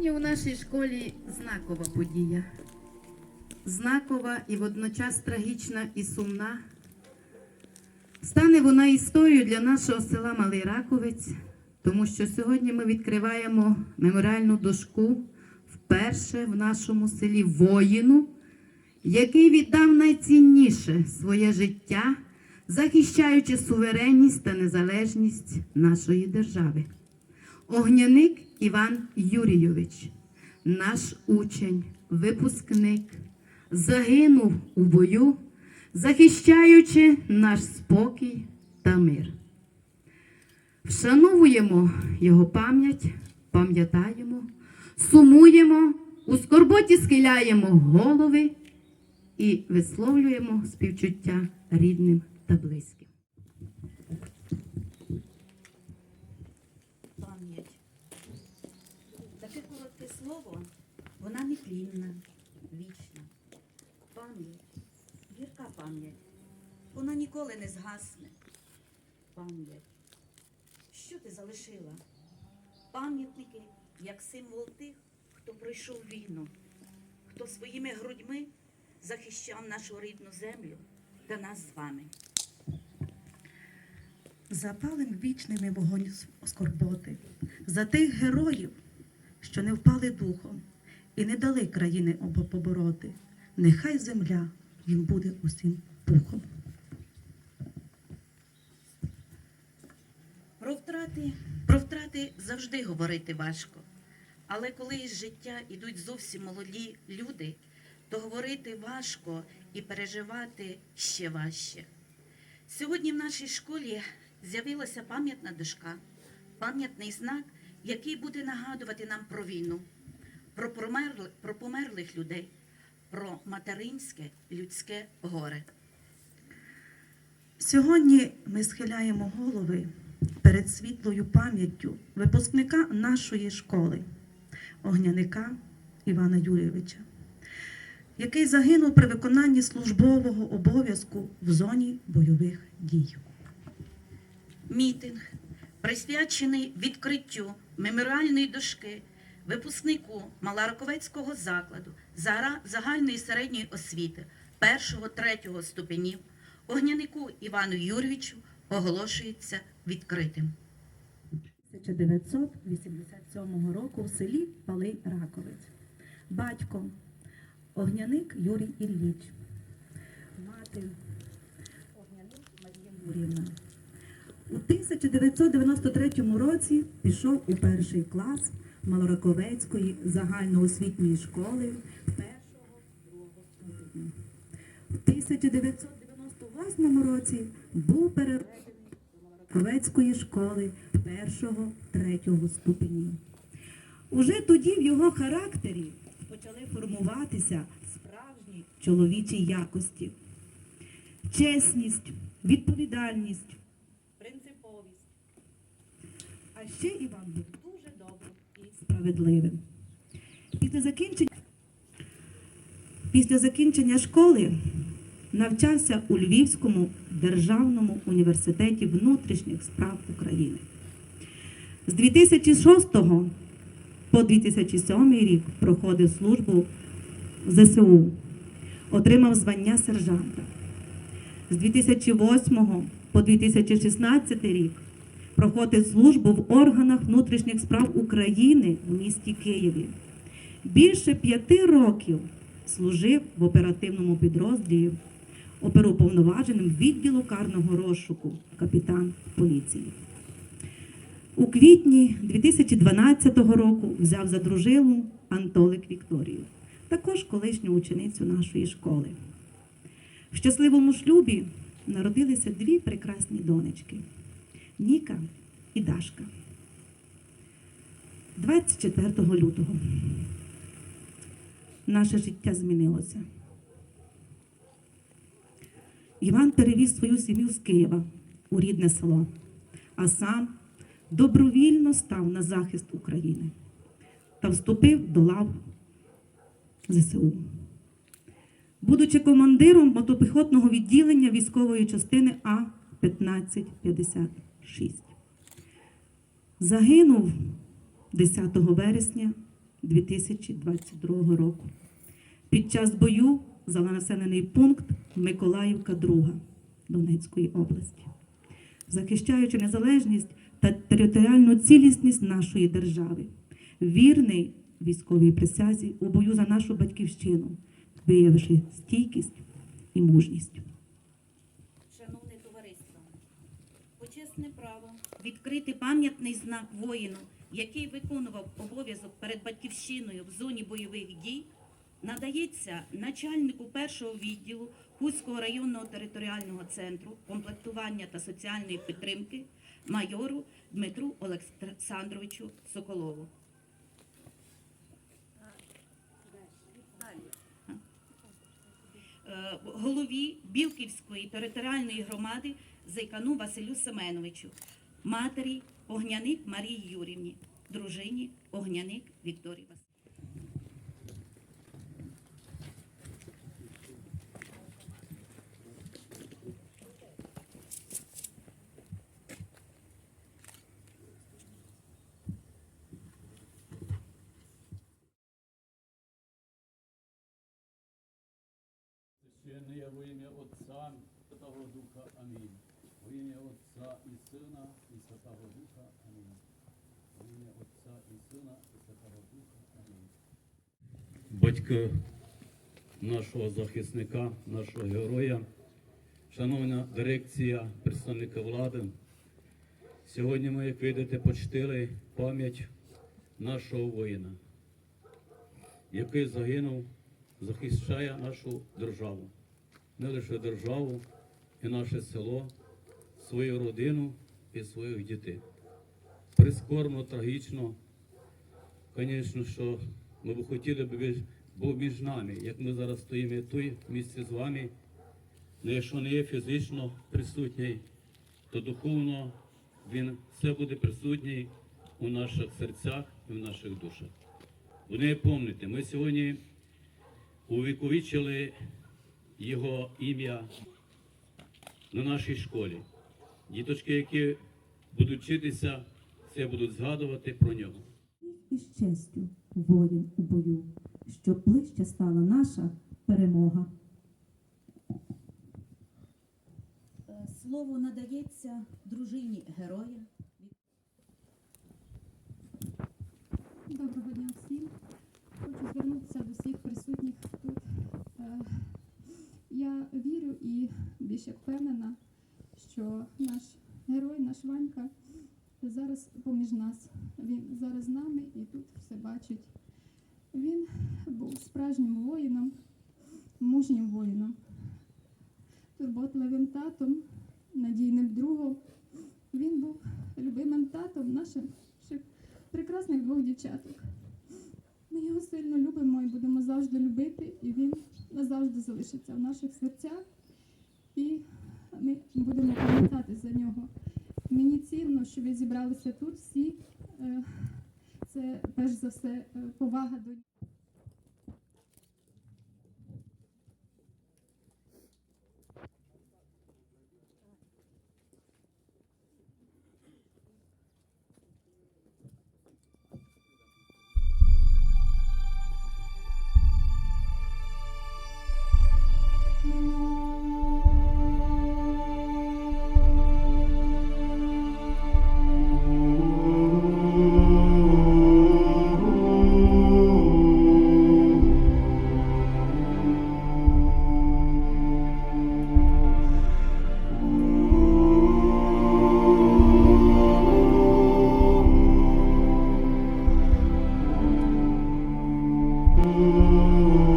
Сьогодні у нашій школі знакова подія. Знакова і водночас трагічна і сумна. Стане вона історією для нашого села Малий Раковець, тому що сьогодні ми відкриваємо меморіальну дошку вперше в нашому селі воїну, який віддав найцінніше своє життя, захищаючи суверенність та незалежність нашої держави. Огняник Іван Юрійович, наш учень, випускник, загинув у бою, захищаючи наш спокій та мир. Вшановуємо його пам'ять, пам'ятаємо, сумуємо, у скорботі схиляємо голови і висловлюємо співчуття рідним та близьким. Пам'ять. Таке коротке слово, вона нетлінна, вічна. Пам'ять, гірка пам'ять. Вона ніколи не згасне. Пам'ять. Що ти залишила? Пам'ятники, як символ тих, хто пройшов війну, хто своїми грудьми захищав нашу рідну землю та нас з вами. Запалим вічними вогонь скорботи за тих героїв, що не впали духом і не дали країни обо- побороти. Нехай земля їм буде усім пухом. Про втрати, про втрати завжди говорити важко. Але коли із життя йдуть зовсім молоді люди, то говорити важко і переживати ще важче. Сьогодні в нашій школі з'явилася пам'ятна дошка, пам'ятний знак, який буде нагадувати нам про війну, про, промерли, про померлих людей, про материнське людське горе. Сьогодні ми схиляємо голови перед світлою пам'яттю випускника нашої школи, огняника Івана Юрійовича, який загинув при виконанні службового обов'язку в зоні бойових дій. Мітинг, присвячений відкриттю меморіальної дошки випускнику Малараковецького закладу загальної середньої освіти першого-третього ступенів огнянику Івану Юрійовичу оголошується відкритим. 1987 року в селі Палий Раковець. Батько Огняник Юрій Ілліч. Мати Огняник Марія Юрівна. У 1993 році пішов у перший клас Малораковецької загальноосвітньої школи першого другого ступеня. У 1998 році був переведений Ковецької школи першого третього ступенів. Уже тоді в його характері почали формуватися справжні чоловічі якості. Чесність, відповідальність, принциповість. А ще Іван і справедливим. Після закінчення, після закінчення школи навчався у Львівському державному університеті внутрішніх справ України. З 2006 по 2007 рік проходив службу в ЗСУ, отримав звання сержанта. З 2008 по 2016 рік проходив службу в органах внутрішніх справ України в місті Києві. Більше п'яти років служив в оперативному підрозділі оперуповноваженим відділу карного розшуку капітан поліції. У квітні 2012 року взяв за дружилу Антолик Вікторію, також колишню ученицю нашої школи. В щасливому шлюбі народилися дві прекрасні донечки Ніка і Дашка. 24 лютого наше життя змінилося. Іван перевіз свою сім'ю з Києва у рідне село, а сам добровільно став на захист України та вступив до лав ЗСУ. Будучи командиром мотопіхотного відділення військової частини А-1556. Загинув 10 вересня 2022 року. Під час бою за населений пункт Миколаївка, 2 Донецької області, захищаючи незалежність та територіальну цілісність нашої держави, вірний військовій присязі у бою за нашу батьківщину, виявивши стійкість і мужність. Відкрити пам'ятний знак воїну, який виконував обов'язок перед батьківщиною в зоні бойових дій, надається начальнику першого відділу Хуського районного територіального центру комплектування та соціальної підтримки майору Дмитру Олександровичу Соколову. Е, голові Білківської територіальної громади Зайкану Василю Семеновичу, матері Огняник Марії Юрівні, дружині Огняник Вікторії Васильівні. Священне во ім'я Отця і Святого Духа. Амінь. Во ім'я Отця і Сина і Святого Духа. Амінь. Во ім'я Отця і Сина і Святого Духа. Амінь. Батько нашого захисника, нашого героя, шановна дирекція, представника влади. Сьогодні ми, як видите, почтили пам'ять нашого воїна, який загинув захищає нашу державу, не лише державу і наше село, свою родину і своїх дітей. Прискорбно, трагічно, звісно, що ми б хотіли б був між нами, як ми зараз стоїмо тут в місці з вами. але якщо не є фізично присутній, то духовно він все буде присутній у наших серцях і в наших душах. Вони пам'ятаєте, ми сьогодні увіковічили його ім'я на нашій школі. Діточки, які будуть вчитися, це будуть згадувати про нього. І з честю воїн у бою, щоб ближче стала наша перемога. Е, Слово надається дружині героя. Доброго дня всім. Хочу звернутися до всіх присутніх тут. Е, Я вірю і більш як впевнена, що наш герой, наш Ванька зараз поміж нас. Він зараз з нами і тут все бачить. Він був справжнім воїном, мужнім воїном, турботливим татом, надійним другом. Він був любимим татом наших прекрасних двох дівчаток. Ми його сильно любимо і будемо завжди любити, і він назавжди залишиться в наших серцях. І ми будемо пам'ятати за нього. Мені цінно, що ви зібралися тут всі. Е, Це перш за все е, повага до Senhor.